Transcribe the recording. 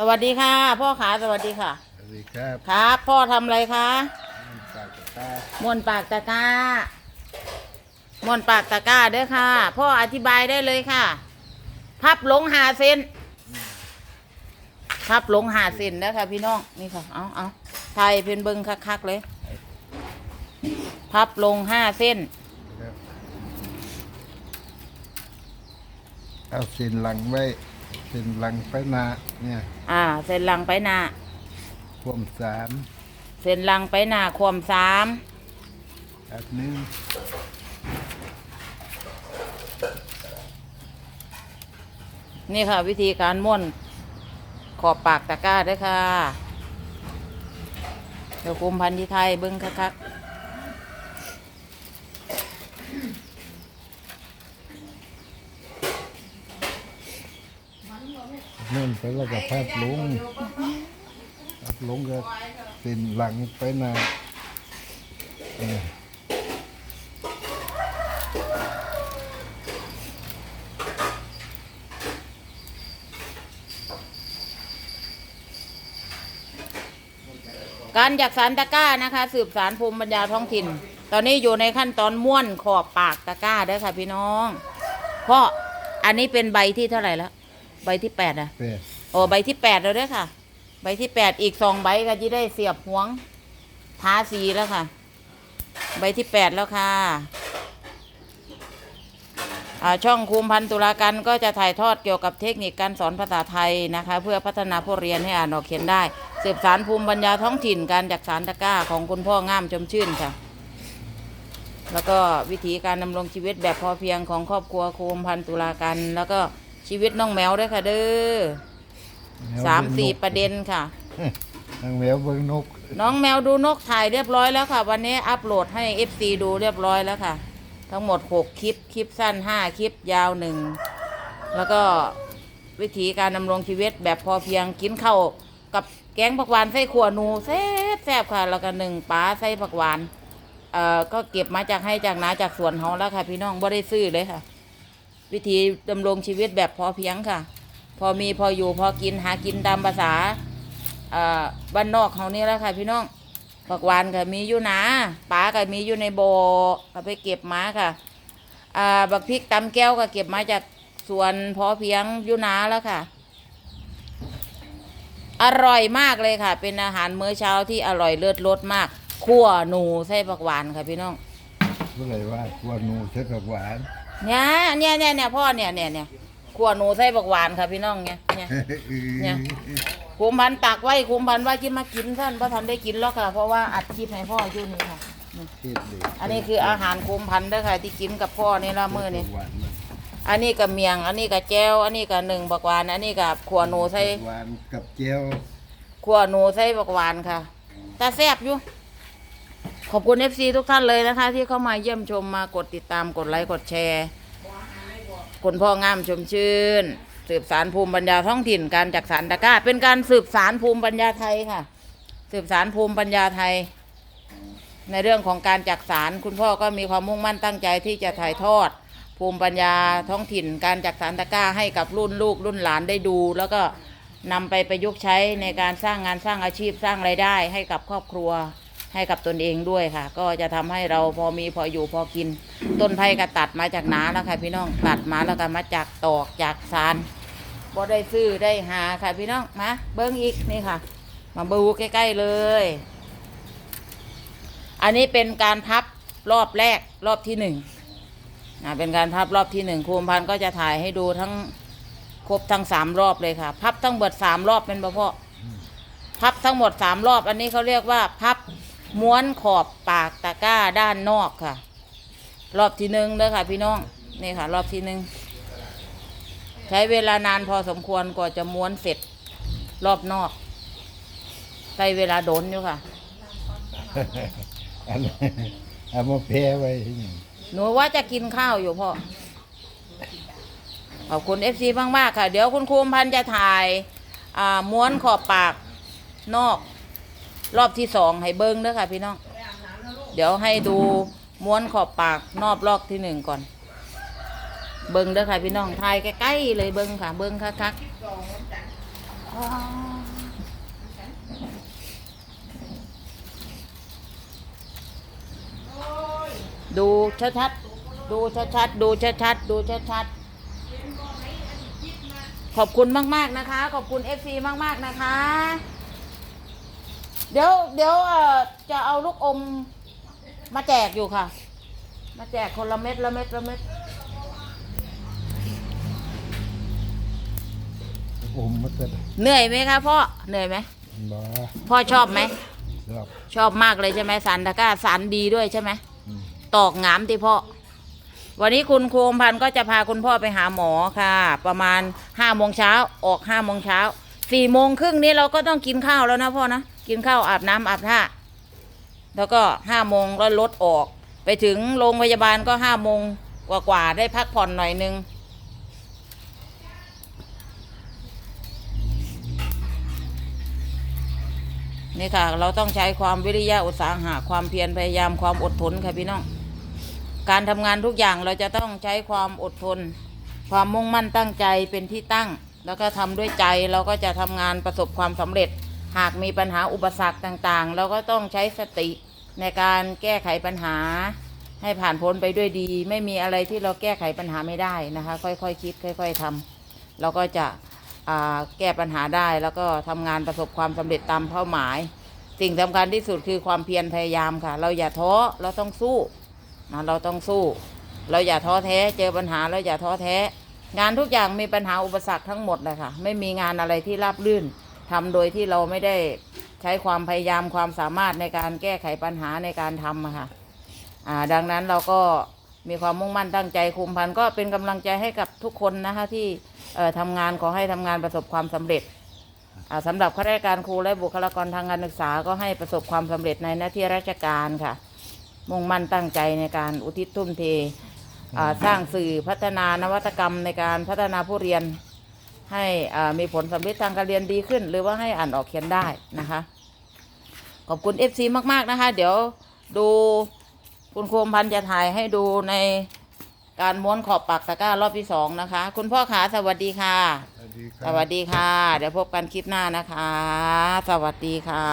สวัสดีค่ะ พ่อขาสวัสดีค่ะ สวัสดีครับครับพ่อทำอะไรคะปากกาตาม้วนปากตะกร้าม้วนปากตะกร้าเด้อค่ะ พ่ออธิบายได้เลยค่ะ พับหลงหาเซนพับหลงหาเซนนะคะพี่น้องนี่ค่ะเอาเอาไทยเป็นเบิงคักๆเลย พับลงห้าเส้นครับเอาเส้นหลังไว้ เส้นหลังไปหนาเนี่ยอ่า เส้นหลังไปหน้าความสามเส้นหลังไปหน้าความสามอันหนึ่งนี่ค่ะ วิธีการม้วนขอบปากตะกร้าเด้วยค่ะเดี๋ยวคุมพันธุ์ที่ไทยเบิ้งคัก นั่นไปแล้วก็พับลงพับลงก็เส้นหลังไปหนาการจักสารตะก้านะคะ สืบสารภูมิปัญญาท้องถิ่น ตอนนี้อยู่ในขั้นตอนม้วนขอบปากตะก้าด้อค่ะพี่น้อง เพราะอันนี้เป็นใบที่เท่าไหร่แล้ว ใบที่แปดอะแปดโอ้ใบที่แปดแล้วเด้วยค่ะ ใบที่แปดอีกสองใบก็จะได้เสียบหวงทาสีแล้วค่ะ ใบที่แปดแล้วค่ะอ่าช่องคุมพันธุ์ตุลาการก็จะถ่ายทอดเกี่ยวกับเทคนิคการสอนภาษาไทยนะคะ เพื่อพัฒนาผู้เรียนให้อ่านออกเขียนได้สืบสารภูมิปัญญาท้องถิ่นการจักสารตะกร้าของคุณพ่อง่ามชมชื่นค่ะ แล้วก็วิธีการดำรงชีวิตแบบพอเพียงของครอบครัวคุมพันธุ์ตุลาการแล้วก็ ชีวิตน้องแมวด้วยค่ะ เด้อสามสี่ประเด็นค่ะนางแมวเบิ่งนก น้องแมวดูนกถ่ายเรียบร้อยแล้วค่ะ วันนี้อัปโหลดให้ FC ดูเรียบร้อยแล้วค่ะ ทั้งหมด6คลิป คลิปสั้น5คลิปยาวหนึ่ง แล้วก็วิธีการดำรงชีวิตแบบพอเพียงกินข้าวกับแกงผักหวานไส้ขัวหนูแซ่บแซ่บค่ะ แล้วก็หนึ่งปลาไส้ผักหวานเอ่อก็เก็บมาจากให้จากนาจากสวนเขาแล้วค่ะ พี่น้องบ่ได้ซื้อเลยค่ะ วิธีดำรงชีวิตแบบพอเพียงค่ะ พอมีพออยู่พอกินหากินตามภาษาบ้านนอกเขานี่แล้วค่ะ พี่น้องผักหวานก็มีอยู่นะปลาก็มีอยู่ในโบ่อก็ไปเก็บมาค่ะบักพริกตำแก้วก็เก็บมาจากสวนพอเพียงอยู่นาแล้วค่ะ อร่อยมากเลยค่ะ เป็นอาหารมื้อเช้าที่อร่อยเลิศรสมากคั่วหนูใส่ผักหวานค่ะพี่น้องเมื่อไหร่ว่ากัวหนูเช็ดผักหวาน เนี่ยเนี่ยเนี่ยเนี่ยพ่อเนี่ยเนี่ยเนี่ยคั่วหนูใส่ผักหวานค่ะพี่น้องเนี่ยเนี่ยเนี่ยคุมพันธุ์ตักไว้คุมพันธุ์ว่ากินมากินท่านพระทันได้กินแล้วค่ะ เพราะว่าอัดคลิปให้พ่ออยู่นี่ค่ะเฮ็ดเลยอันนี้คืออาหารคุมพันธุ์เด้อค่ะ ที่กินกับพ่อนี่ละมื้อนี่ผักหวานมันอันนี้กับเมียง อันนี้กับแก้วอันนี้กับหนึ่งบักหวาน อันนี้กับขัวหนูใส่ผักหวานกับเจียวขัวหนูใส่บักหวานค่ะแต่แซ่บอยู่ ขอบคุณ FC ทุกท่านเลยนะคะ ที่เข้ามาเยี่ยมชมมากดติดตามกดไลค์กดแชร์คุณพ่องามชมชื่น สืบสารภูมิปัญญาท้องถิ่นการจักสารตะกร้า เป็นการสืบสารภูมิปัญญาไทยค่ะ สืบสารภูมิปัญญาไทย ในเรื่องของการจักสารคุณพ่อก็มีความมุ่งมั่นตั้งใจที่จะถ่ายทอด ภูมิปัญญาท้องถิ่น การจักสารตะกร้าให้กับรุ่นลูกรุ่นหลานได้ดู แล้วก็นำไปประยุกต์ใช้ในการสร้างงานสร้างอาชีพสร้างไรายได้ให้กับครอบครัว ให้กับตนเองด้วยค่ะ ก็จะทำให้เราพอมีพออยู่พอกิน ต้นไผ่ก็ตัดมาจากนาแล้วค่ะพี่น้องตัดมาแล้วก็มาจากตอกจากสารบ่ได้ซื้อได้หาค่ะพี่น้องมาเบิ้งอีกนี่ค่ะ มาบูใกล้ๆเลย อันนี้เป็นการพับรอบแรกรอบที่หนึ่งนะเป็นการพับรอบที่หนึ่งครูมพันธ์ก็จะถ่ายให้ดูทั้งครบทั้งสามรอบเลยค่ะ พับทั้งหมดสามรอบเป็นบ่พ่อพับทั้งหมดสามรอบ อันนี้เขาเรียกว่า พับ ม้วนขอบปากตะกร้าด้านนอกค่ะ รอบที่หนึ่งเลยค่ะ พี่น้องนี่ค่ะ รอบที่หนึ่งใช้เวลานานพอสมควรกว่าจะม้วนเสร็จ รอบนอกใช้เวลาโดนอยู่ค่ะอันนี้เอามาแพ้ไว้ที่นี่หนูว่าจะกินข้าวอยู่พ่อขอบคุณเอฟซีมาก ๆ ค่ะ เดี๋ยวคุณครูพันธ์จะถ่าย อ่าม้วนขอบปากนอก รอบที่สองให้เบิ้งเด้อค่ะ พี่น้อง เดี๋ยวให้ดูม้วนขอบปากนอบลอกที่หนึ่งก่อน เบิ้งเด้อค่ะพี่น้องทายใกล้ๆเลยเบิ้งค่ะ เบิ้งคักๆดูชัดๆ ดูชัดๆ ดูชัดๆ ดูชัดๆ ขอบคุณมาก ๆ นะคะ ขอบคุณเอฟซีมาก ๆ นะคะ เดี๋ยวเดี๋ยวเอ่อจะเอาลูกอมมาแจกอยู่ค่ะ มาแจกคนละเม็ดละเม็ดละเม็ดอมมันจะเหนื่อยไหมคะพ่อเหนื่อยไหมบ้าพ่อชอบไหมครับชอบมากเลยใช่ไหมสารตะกร้าสารดีด้วยใช่ไหมอืมตอกหงามที่พ่อวันนี้คุณครูอมพันธ์ก็จะพาคุณพ่อไปหาหมอค่ะ ประมาณห้าโมงเช้าออกห้าโมงเช้าสี่โมงครึ่งนี้เราก็ต้องกินข้าวแล้วนะพ่อนะ กินข้าวอาบน้ำอาบท่าแล้วก็ห้าโมงก็รถออก ไปถึงโรงพยาบาลก็ห้าโมงกว่าๆได้พักผ่อนหน่อยนึงนี่ค่ะ เราต้องใช้ความวิริยะอุตสาหะความเพียรพยายามความอดทนค่ะพี่น้อง การทำงานทุกอย่างเราจะต้องใช้ความอดทน ความมุ่งมั่นตั้งใจเป็นที่ตั้ง แล้วก็ทำด้วยใจเราก็จะทำงานประสบความสำเร็จ หากมีปัญหาอุปสรรคต่างๆ เราก็ต้องใช้สติในการแก้ไขปัญหา ให้ผ่านพ้นไปด้วยดี ไม่มีอะไรที่เราแก้ไขปัญหาไม่ได้นะคะ ค่อยๆคคิด ค่อย ๆทำเราก็จะแก้ปัญหาได้แล้วก็ทำงานประสบความสำเร็จตามเป้าหมาย สิ่งสำคัญที่สุดคือความเพียรพยายามค่ะ เราอย่าท้อเราต้องสู้นะเราต้องสู้ เราอย่าท้อแท้เจอปัญหาเราอย่าท้อแท้ งานทุกอย่างมีปัญหาอุปสรรคทั้งหมดเลยค่ะ ไม่มีงานอะไรที่ราบรื่น ทำโดยที่เราไม่ได้ใช้ความพยายามความสามารถในการแก้ไขปัญหาในการทำค่ะอ่าดังนั้นเราก็มีความมุ่งมั่นตั้งใจคุมพันก็เป็นกำลังใจให้กับทุกคนนะคะที่เอ่อทำงานขอให้ทำงานประสบความสำเร็จอ่าสำหรับข้าราชการครูและบุคลากรทางการศึกษาก็ให้ประสบความสำเร็จในหน้าที่ราชการค่ะ มุ่งมั่นตั้งใจในการอุทิศทุ่มเทสร้างสื่อพัฒนานวัตกรรมในการพัฒนาผู้เรียน ให้อ่ามีผลสำเร็จทางการเรียนดีขึ้น หรือว่าให้อ่านออกเขียนได้นะคะ ขอบคุณ FC มาก ๆ นะคะ เดี๋ยวดูคุณโคมพันธ์จะถ่ายให้ดูในการม้วนขอบปากตะกร้ารอบที่สองนะคะ คุณพ่อขาสวัสดีค่ะ สวัสดีคสรับวัสดีค่ะ เดี๋ยวพบกันคลิปหน้านะคะ สวัสดีค่ะ